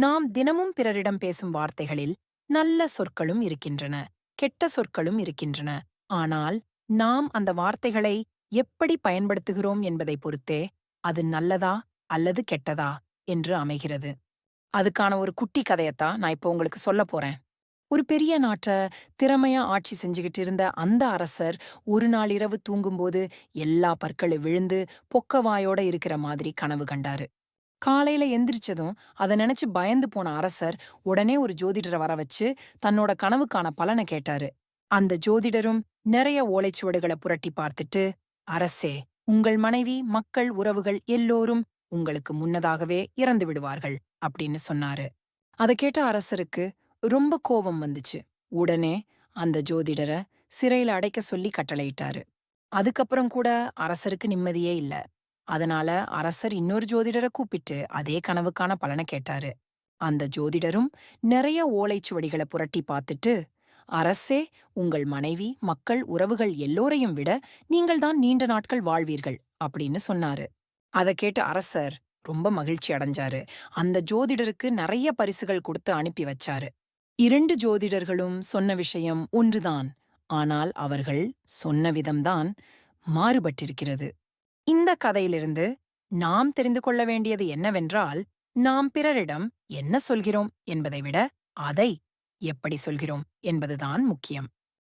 நாம் தினமும் பிறரிடம் பேசும் வார்த்தைகளில் நல்ல சொற்களும் இருக்கின்றன கெட்ட சொற்களும் இருக்கின்றன. ஆனால் நாம் அந்த வார்த்தைகளை எப்படி பயன்படுத்துகிறோம் என்பதை பொறுத்தே அது நல்லதா அல்லது கெட்டதா என்று அமைகிறது. அதுக்கான ஒரு குட்டி கதையத்தான் நான் இப்போ உங்களுக்கு சொல்ல போறேன். ஒரு பெரிய நாட்ட திறமையா ஆட்சி செஞ்சுக்கிட்டு இருந்த அந்த அரசர் ஒரு நாள் இரவு தூங்கும்போது எல்லா பற்களும் விழுந்து பொக்கவாயோட இருக்கிற மாதிரி கனவு கண்டாரு. காலையில எந்திரிச்சதும் அதை நினைச்சு பயந்து போன அரசர் உடனே ஒரு ஜோதிடரை வர வச்சு தன்னோட கனவுக்கான பலனை கேட்டாரு. அந்த ஜோதிடரும் நிறைய ஓலைச்சுவடுகளை புரட்டி பார்த்துட்டு அரசே உங்கள் மனைவி மக்கள் உறவுகள் எல்லோரும் உங்களுக்கு முன்னதாகவே இறந்து விடுவார்கள் அப்படின்னு சொன்னாரு. அதை கேட்ட அரசருக்கு ரொம்ப கோபம் வந்துச்சு. உடனே அந்த ஜோதிடரை சிறையில அடைக்க சொல்லி கட்டளையிட்டாரு. அதுக்கப்புறம் கூட அரசருக்கு நிம்மதியே இல்ல. அதனால அரசர் இன்னொரு ஜோதிடரை கூப்பிட்டு அதே கனவுக்கான பலனை கேட்டாரு. அந்த ஜோதிடரும் நிறைய ஓலைச்சுவடிகளை புரட்டி பார்த்துட்டு அரசே உங்கள் மனைவி மக்கள் உறவுகள் எல்லோரையும் விட நீங்கள்தான் நீண்ட நாட்கள் வாழ்வீர்கள் அப்படின்னு சொன்னாரு. அதை கேட்டு அரசர் ரொம்ப மகிழ்ச்சி அடைஞ்சாரு. அந்த ஜோதிடருக்கு நிறைய பரிசுகள் கொடுத்து அனுப்பி வச்சாரு. இரண்டு ஜோதிடர்களும் சொன்ன விஷயம் ஒன்றுதான். ஆனால் அவர்கள் சொன்ன விதம்தான் மாறுபட்டிருக்கிறது. இந்த கதையிலிருந்து நாம் தெரிந்து கொள்ள வேண்டியது என்னவென்றால் நாம் பிறரிடம் என்ன சொல்கிறோம் என்பதை விட அதை எப்படி சொல்கிறோம் என்பதுதான் முக்கியம்.